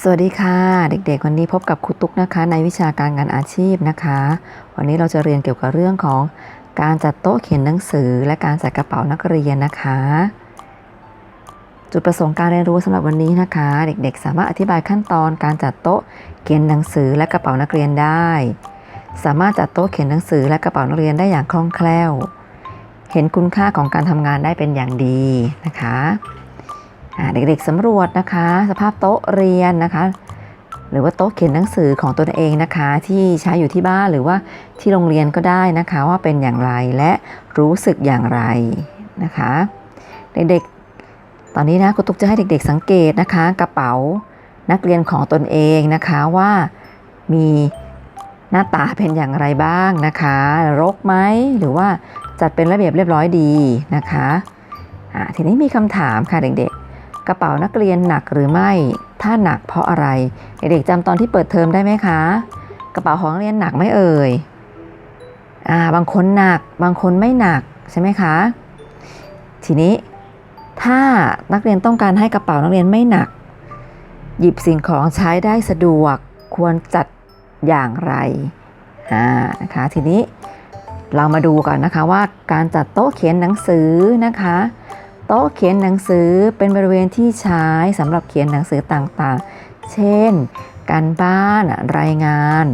สวัสดีค่ะ เด็กๆ วันนี้พบกับครูตุ๊กนะคะ ในวิชาการงานอาชีพนะคะ วันนี้เราจะเรียนเกี่ยวกับเรื่องของการจัดโต๊ะเขียนหนังสือ และการใส่กระเป๋านักเรียนนะคะ จุดประสงค์การเรียนรู้สำหรับวันนี้นะคะ เด็กๆ สามารถอธิบายขั้นตอนการจัดโต๊ะเขียนหนังสือและกระเป๋านักเรียนได้ สามารถจัดโต๊ะเขียนหนังสือและกระเป๋านักเรียนได้อย่างคล่องแคล่ว เห็นคุณค่าของการทำงานได้เป็นอย่างดีนะคะ เด็กๆสำรวจนะคะ สภาพโต๊ะเรียนนะคะ หรือว่าโต๊ะเขียนหนังสือของตนเองนะคะ ที่ใช้อยู่ที่บ้านหรือว่าที่โรงเรียนก็ได้นะคะ ว่าเป็นอย่างไรและรู้สึกอย่างไรนะคะ เด็กๆ ตอนนี้นะครูตุ๊กจะให้เด็กๆสังเกตนะคะ กระเป๋านักเรียนของตนเองนะคะว่ามีหน้าตาเป็นอย่างไรบ้างนะคะ รกไหมหรือว่าจัดเป็นระเบียบเรียบร้อยดีนะคะอ่าทีนี้มีคำถามค่ะเด็กๆ กระเป๋านักเรียนหนักหรือไม่ ถ้าหนักเพราะอะไร เด็กๆจำตอนที่เปิดเทอมได้ไหมคะ กระเป๋าของเรียนหนักไหม่เอ่ย อ่า บางคนหนัก บางคนไม่หนักใช่ไหมคะ ทีนี้ถ้านักเรียนต้องการให้กระเป๋านักเรียนไม่หนัก หยิบสิ่งของใช้ได้สะดวก ควรจัดอย่างไร อ่า นะคะ ทีนี้เรามาดูก่อนนะคะว่าการจัดโต๊ะเขียนหนังสือนะคะ ต๊ะเขียนหนังสือเป็นบริเวณที่ใช้สำหรับเขียนหนังสือต่างๆ เช่น การบ้าน รายงาน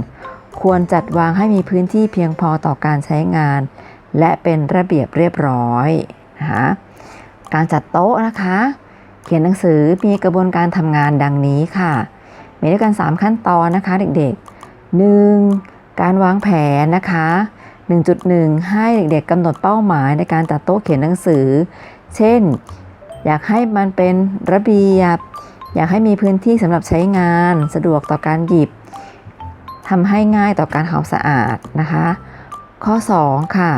ควรจัดวางให้มีพื้นที่เพียงพอต่อการใช้งาน และเป็นระเบียบเรียบร้อยนะคะการจัดโต๊ะนะคะ เขียนหนังสือมีกระบวนการทำงานดังนี้ค่ะ มีด้วยกัน 3 ขั้นตอนนะคะเด็กๆ 1. การวางแผนนะคะ 1.1 ให้เด็กๆกำหนดเป้าหมายในการจัดโต๊ะเขียนหนังสือ เช่น อยากให้มันเป็นระเบียบ อยากให้มีพื้นที่สำหรับใช้งาน สะดวกต่อการหยิบทำให้ง่ายต่อการทำความสะอาดนะคะ ข้อ 2 ค่ะ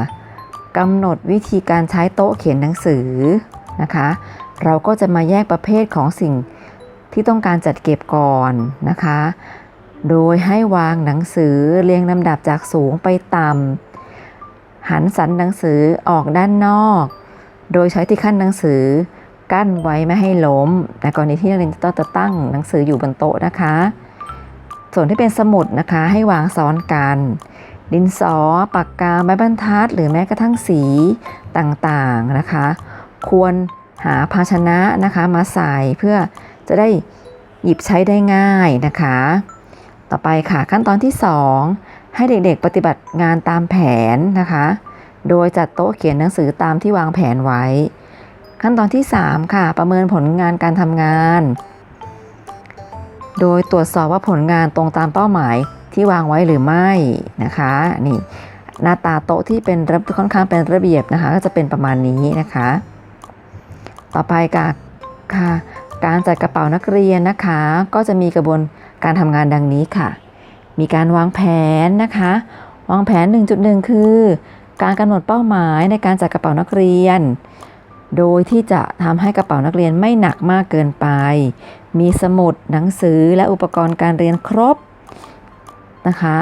กำหนดวิธีการใช้โต๊ะเขียนหนังสือนะคะ เราก็จะมาแยกประเภทของสิ่งที่ต้องการจัดเก็บก่อนนะคะ โดยให้วางหนังสือเรียงลำดับจากสูงไปต่ำ หันสันหนังสือออกด้านนอก โดยใช้ที่ขั้นหนังสือกั้นไว้ไม่ให้ล้มในกรณีที่นักเรียนจะตั้งหนังสืออยู่บนโต๊ะนะคะ ส่วนที่เป็นสมุดนะคะให้วางซ้อนกัน ดินสอ ปากกา ไม้บรรทัด หรือแม้กระทั่งสีต่างๆนะคะ ควรหาภาชนะนะคะมาใส่เพื่อจะได้หยิบใช้ได้ง่ายนะคะ ต่อไปค่ะขั้นตอนที่ 2 ให้เด็กๆปฏิบัติงานตามแผนนะคะ โดยจัดโต๊ะเขียนหนังสือตามที่วางแผนไว้ ขั้นตอนที่ 3 ค่ะ ประเมินผลงานการทำงาน โดยตรวจสอบว่าผลงานตรงตามเป้าหมายที่วางไว้หรือไม่นะคะนี่หน้าตาโต๊ะที่เป็นระค่อนข้างเป็นระเบียบนะคะ ก็จะเป็นประมาณนี้นะคะ ต่อไปค่ะค่ะการจัดกระเป๋านักเรียนนะคะ ก็จะมีกระบวนการทำงานดังนี้ค่ะ มีการวางแผนนะคะ วางแผน 1.1 คือ การกำหนดเป้าหมายในการจัดกระเป๋านักเรียน โดยที่จะทำให้กระเป๋านักเรียนไม่หนักมากเกินไป มีสมุดหนังสือและอุปกรณ์การเรียนครบนะคะ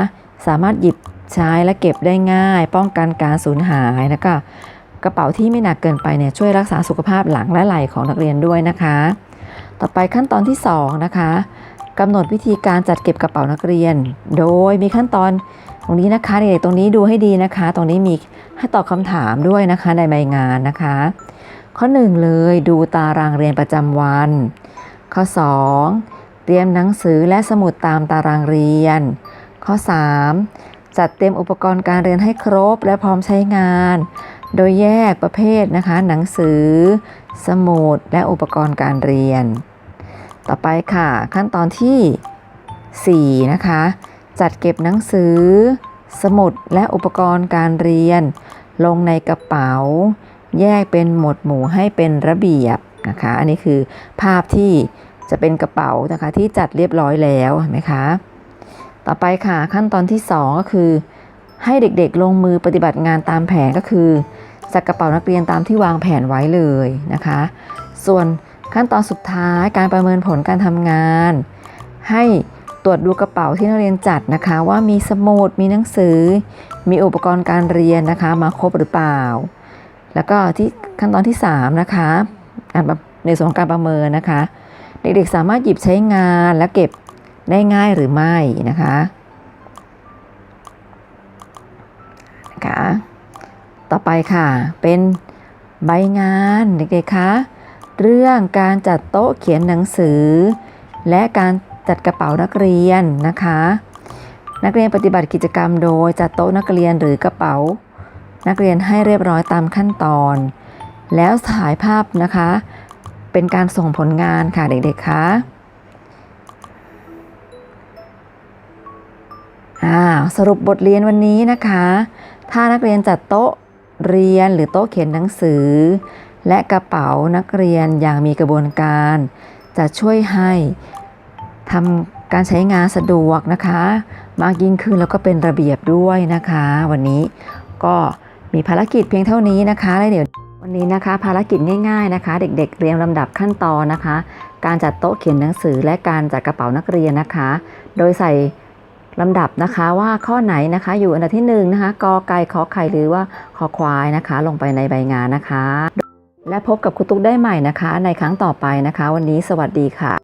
สามารถหยิบใช้และเก็บได้ง่าย ป้องกันการสูญหายแล้วก็กระเป๋าที่ไม่หนักเกินไปเนี่ยช่วยรักษาสุขภาพหลังและไหล่ของนักเรียนด้วยนะคะ ต่อไปขั้นตอนที่ 2 นะคะ กำหนดวิธีการจัดเก็บกระเป๋านักเรียน โดยมีขั้นตอนตรงนี้นะคะเด็กๆตรงนี้ดูให้ดีนะคะ ตรงนี้มีให้ตอบคำถามด้วยนะคะในใบงานนะคะ ข้อ 1 เลยดูตารางเรียนประจำวัน ข้อ 2 เตรียมหนังสือและสมุดตามตารางเรียน ข้อ 3 จัดเตรียมอุปกรณ์การเรียนให้ครบและพร้อมใช้งาน โดยแยกประเภทนะคะ หนังสือ สมุดและอุปกรณ์การเรียน ต่อไปค่ะ ขั้นตอนที่ 4 นะคะ จัดเก็บหนังสือ สมุดและอุปกรณ์การเรียน ลงในกระเป๋า แยกเป็นหมวดหมู่ให้เป็นระเบียบนะคะ อันนี้คือภาพที่จะเป็นกระเป๋านะคะที่จัดเรียบร้อยแล้วเห็นไหมคะ ต่อไปค่ะขั้นตอนที่ 2 ก็คือ ให้เด็กๆลงมือปฏิบัติงานตามแผนก็คือจัดกระเป๋านักเรียนตามที่วางแผนไว้เลยนะคะ ส่วน ขั้นตอนสุดท้ายการประเมินผลการทำงาน ให้ตรวจดูกระเป๋าที่นักเรียนจัดนะคะ ว่ามีสมุดมีหนังสือ มีอุปกรณ์การเรียนนะคะ มาครบหรือเปล่า แล้วก็ที่ขั้นตอนที่ 3 นะคะในส่วนของการประเมินนะคะ เด็กๆสามารถหยิบใช้งานและเก็บได้ง่ายหรือไม่นะคะนะคะต่อไปค่ะเป็นใบงานเด็กๆคะ เรื่องการจัดโต๊ะเขียนหนังสือ และการจัดกระเป๋านักเรียนนะคะ นักเรียนปฏิบัติกิจกรรมโดยจัดโต๊ะนักเรียนหรือกระเป๋า นักเรียนให้เรียบร้อยตามขั้นตอน แล้วถ่ายภาพนะคะ เป็นการส่งผลงานค่ะเด็กๆคะสรุปบทเรียนวันนี้นะคะ ถ้านักเรียนจัดโต๊ะเรียนหรือโต๊ะเขียนหนังสือ และกระเป๋านักเรียนอย่างมีกระบวนการ จะช่วยให้ทำการใช้งานสะดวกนะคะ มากยิ่งขึ้นแล้วก็เป็นระเบียบด้วยนะคะ วันนี้ก็มีภารกิจเพียงเท่านี้นะคะแล้วเดี๋ยววันนี้นะคะ ภารกิจง่าย ๆนะคะ เด็ก ๆ เรียงลำดับขั้นตอนนะคะ การจัดโต๊ะเขียนหนังสือและการจัดกระเป๋านักเรียนนะคะ โดยใส่ลำดับนะคะว่าข้อไหนนะคะอยู่อันดับที่หนึ่งนะคะกอไก่ขอไข่หรือว่าคอควายนะคะ ลงไปในใบงานนะคะ และพบกับคุณตุ๊กได้ใหม่นะคะ ในครั้งต่อไปนะคะ วันนี้สวัสดีค่ะ